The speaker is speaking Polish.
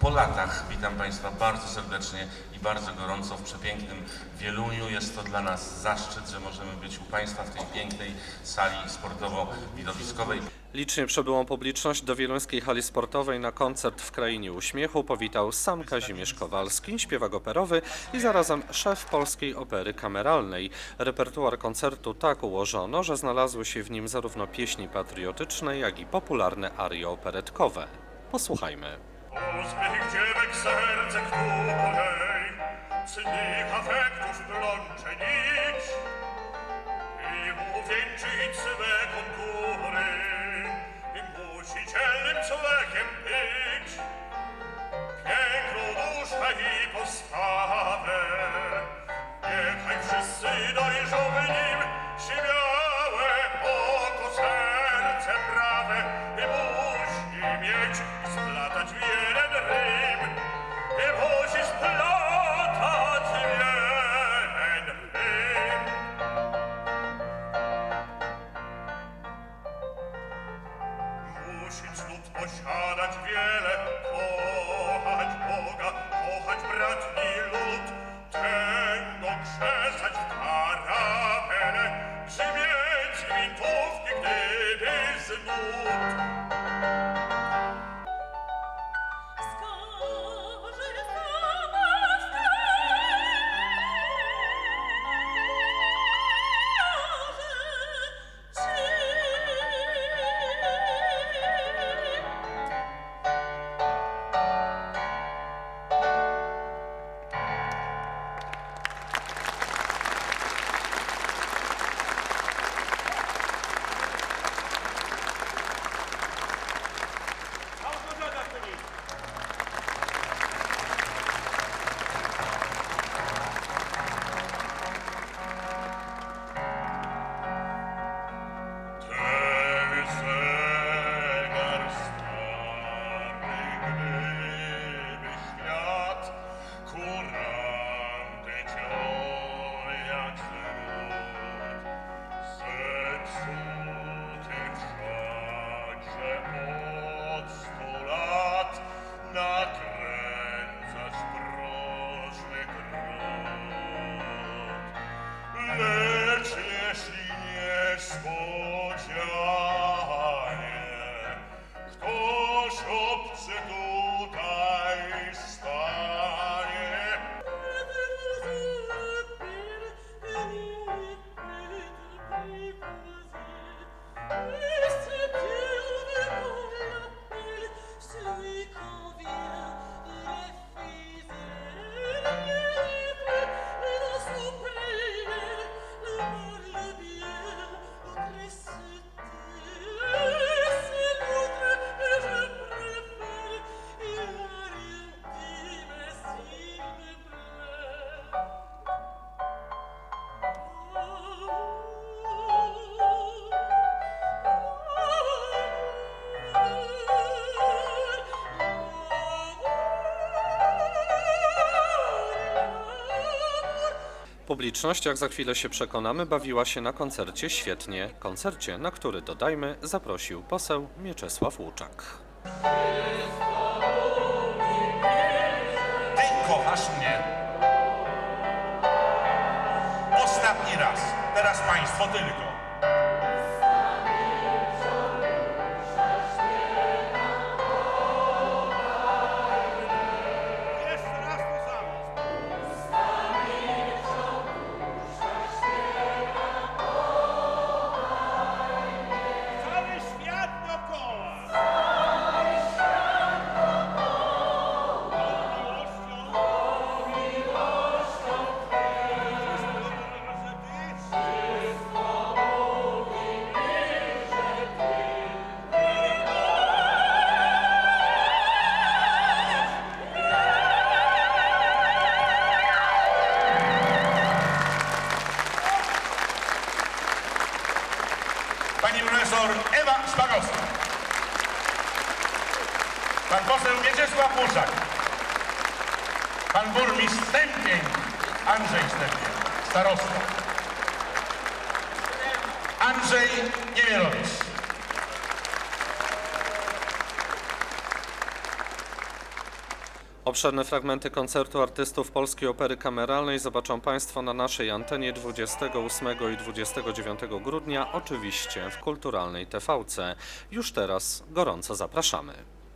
po latach. Witam Państwa bardzo serdecznie i bardzo gorąco w przepięknym Wieluniu. Jest to dla nas zaszczyt, że możemy być u Państwa w tej pięknej sali sportowo-widowiskowej. Licznie przybyłą publiczność do Wieluńskiej Hali Sportowej na koncert w Krainie Uśmiechu powitał sam Kazimierz Kowalski, śpiewak operowy i zarazem szef Polskiej Opery Kameralnej. Repertuar koncertu tak ułożono, że znalazły się w nim zarówno pieśni patriotyczne, jak i popularne arie operetkowe. Posłuchajmy. Uśmiech dziewek serce, której cnych afektów plącze nić. I uwieńczyć swe kontury i musi dzielnym człowiekiem być. Piękną duszę i postawę. Niechaj wszyscy dojrzą w nim. Śmiałe oko, serce prawe. I musi mieć splatać w Thank you. Publiczność, jak za chwilę się przekonamy, bawiła się na koncercie świetnie. Koncercie, na który, dodajmy, zaprosił poseł Mieczysław Łuczak. Ty kochasz mnie. Ostatni raz. Teraz państwo tylko. Profesor Ewa Szpagowska. Pan poseł Mieczysław Muszak. Pan burmistrz Stępień Andrzej Stępień, starosta. Andrzej Niemierowicz. Obszerne fragmenty koncertu artystów Polskiej Opery Kameralnej zobaczą Państwo na naszej antenie 28 i 29 grudnia, oczywiście w kulturalnej TVC. Już teraz gorąco zapraszamy.